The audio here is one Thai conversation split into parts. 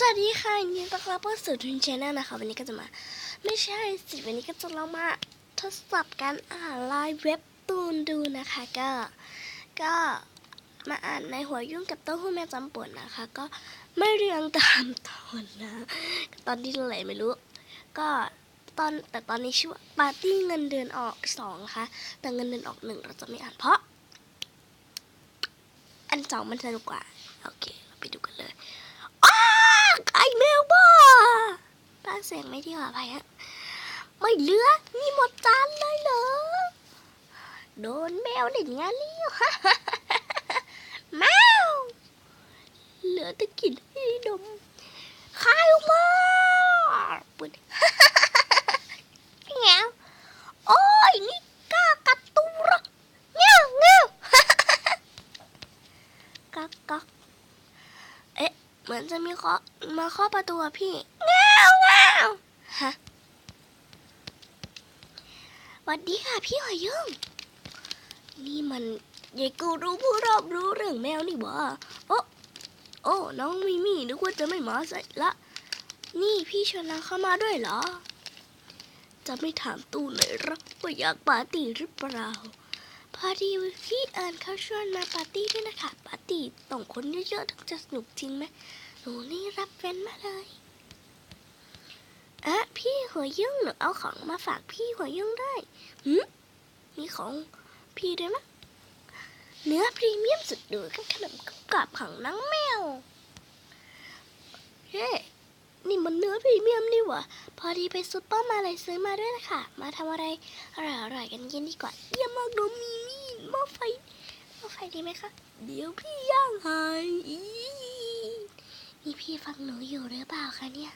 สวัสดีค่ะยินดีต้อนรับเข้าสู่ทุนชแนลนะคะ วันนี้ก็จะมา ไม่ใช่สิวันนี้ก็จะลองมาทดสอบการอ่านลน์เว็บตูนดูนะคะ ก็ก็มาอ่านในหัวยุ่งกับเต้าหู้แม่จำปวนนะคะ ก็ไม่เรียงตามตอนนะตอนที่เท่าไหร่ไม่รู้ ก็ตอนแต่ตอนนี้ชื่อว่าปาร์ตี้เงินเดือนออกสองนะคะแต่เงินเดือนออกหนึ่งเราจะไม่อ่านเพราะ อันสองมันสนุกกว่าโอเค เราไปดูกันเลยอ้า ไอแมวบ้าป้าเสียงไม่ที่ขออภัยฮะไม่เหลือนี่หมดจานเลยเหรอ โดนแมวเล่นงานเลี้ยวแมวเหลือแต่กลินให้ดมคายออกมาปุดแงวโอ้ยนี่กากัดตูเหรอเงี้ยวเงี้ยวกักกัก เอ๊ะเหมือนจะมีเคาะมาเคาะประตูอะพี่เงาเงาฮะหวัสดีค่ะพี่หอยยุ่งนี่มันยายกูรู้ผู้รอบรู้เรื่องแมวนี่บ่โอ้โอ้ น้องมิมี่นึกว่าจะไม่มาใส่ละ นี่พี่ชวนนางเข้ามาด้วยเหรอ จะไม่ถามตู้หน่อยหรอว่าอยากปาร์ตี้หรือเปล่า พอดีพี่เอิญเขาชวนมาปาร์ตี้ด้วยนะคะปาร์ตี้ ต้องคนเยอะๆถึงจะสนุกจริงไหมหนูนี่รับเว้นมาเลยอะพี่หัวยุ่งหนูเอาของมาฝากพี่หัวยุ่งได้หืมมีของพี่ด้วยมะเนื้อพรีเมียมสุดดูกับขนมกรอบของน้องแมวเฮ้นี่มันเนื้อพรีเมียมนี่หว่า พอดีไปซุปเปอร์มาเลยซื้อมาด้วยนะคะมาทำอะไรอร่อยๆกันเย็นดีกว่าเยี่ยมมากน้องมีมีหม้อไฟ หม้อไฟดีไหมคะ เดี๋ยวพี่ย่างให้อีนี่พี่ฟังหนูอยู่หรือเปล่าคะเนี่ย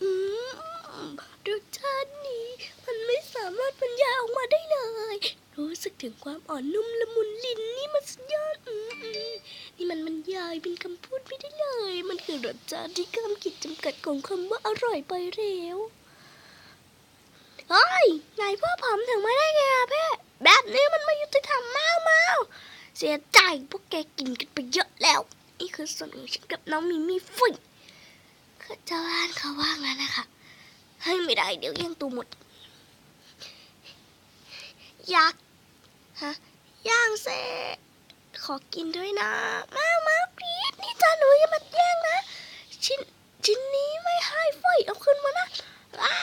อืมรสชาตินี้ มันไม่สามารถบรรยายออกมาได้เลย รู้สึกถึงความอ่อนนุ่มละมุนลิ้นนี่มันสุดยอดอืมอืมนี่มันบรรยายเป็นคำพูดไม่ได้เลย มันคือรสชาติที่ข้ามขีดจำกัดของคำว่าอร่อยไปแล้วเฮ้ยนายพ่อผมถึงไม่ได้ไงอะเพ่ แบบนี้มันไม่ยุติธรรมมากมากเสียใจพวกแกกินกันไปเยอะแล้ว นี่คือส่วนของฉันกับน้องมิมี่ฟุ่ยคือเจ้าบ้านเขาว่างั้นนะคะให้ไม่ได้เดี๋ยวแย่งตูหมดอยากฮะย่างเสร็จขอกินด้วยนะ มามาพีดนี่จ้าหนูอย่ามาแย่งนะ ชิ้นชิ้นนี้ไม่ให้ไฟเอาขึ้นมานะอ้า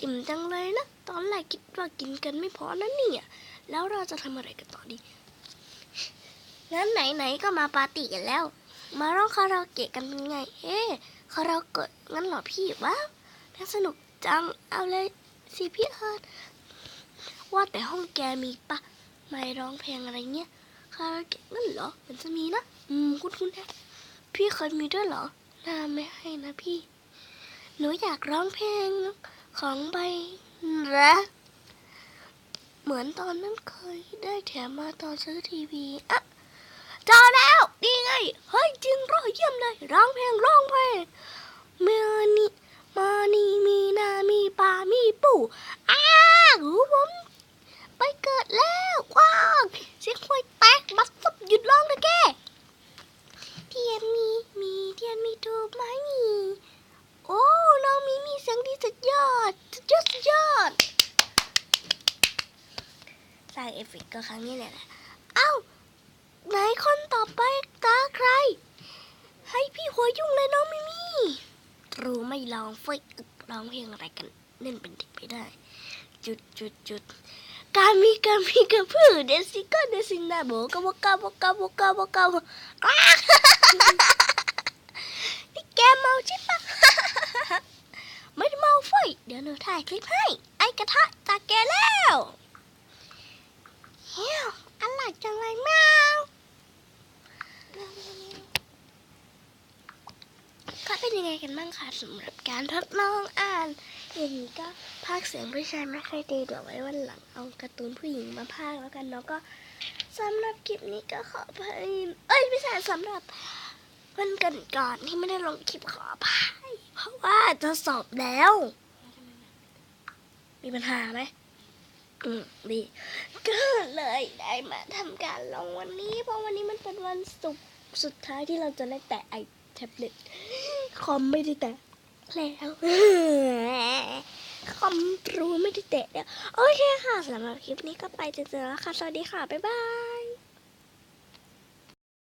อิ่มจังเลยนะ ตอนแรกคิดว่ากินกันไม่พอนะเนี่ย แล้วเราจะทำอะไรกันต่อดี งั้นไหนๆก็มาปาร์ตี้กันแล้ว มาร้องคาราโอเกะกันเป็นไง เอ๊คาราโอเกะงั้นเหรอพี่ว้าวน่าสนุกจัง เอาเลยสิพี่เอิร์ธว่าแต่ห้องแกมีปะไม่ร้องเพลงอะไรเงี้ยคาราโอเกะนั่นเหรอมันจะมีนะ อืมคุ้นๆนะพี่เคยมีด้วยเหรอน่าไม่ให้นะพี่ หนูอยากร้องเพลงของใบ รักเหมือนตอนนั้นเคยได้แถมมาตอนซื้อทีวีอะเจอแล้วนี่ไง เฮ้ยจริงเหรอเยี่ยมเลย ร้องเพลงร้องเพลงเมื่อนี้มานี่มีนามีปามีปู่อ้าหูผมไปเกิดแล้วว้างเสียงควยแตกบัสซับหยุดร้องเลยแกเทียนมีมีเทียนมีทูบไหมมีโอ้น้องมีมีเสียงดีสุดยอดสุด ยอด สร้างเอฟเฟกต์ก็ครั้งนี้แหละเอ้าไหนคนต่อไปตาใคร ให้พี่หัวยุ่งเลยน้องมิมี่รู้ไม่ลองเฟยอึกร้องเพลงอะไรกันเล่นเป็นเด็กไปได้ จุดจุดจุดการมีการมีกระพือเดซิก็เดซินาโบกบกบกบกบกบกะนี่แกเมาใช่ปะ ไม่ได้เมาเฟยเดี๋ยวหนูถ่ายคลิปให้ ไอ้กระทะจาแกแล้วเฮ้ยอร่อยจังเลยแมวก็เป็นยังไงกันบ้างคะสำหรับการทดลองอ่าน อย่างนี้ก็ภาคเสียงผู้ชายไม่ค่อยดีเดี๋ยวไว้วันหลังเอาการ์ตูนผู้หญิงมาภาคแล้วกันเนาะก็สำหรับคลิปนี้ก็ขออภัยเอ้ยไม่ใช่สำหรับวันก่อนที่ไม่ได้ลงคลิปขออภัยเพราะว่าจะสอบแล้ว มีปัญหาไหมอืมดีก็เลยได้มาทำการลงวันนี้ เพราะวันนี้มันเป็นวันศุกร์สุดท้ายที่เราจะได้แตะไอแท็บเล็ตคอมไม่ได้แตะแล้วคอมรู้ไม่ได้แตะแล้วโอเคค่ะสำหรับคลิปนี้ก็ไปเจอแล้วค่ะ สวัสดีค่ะ บ๊ายบาย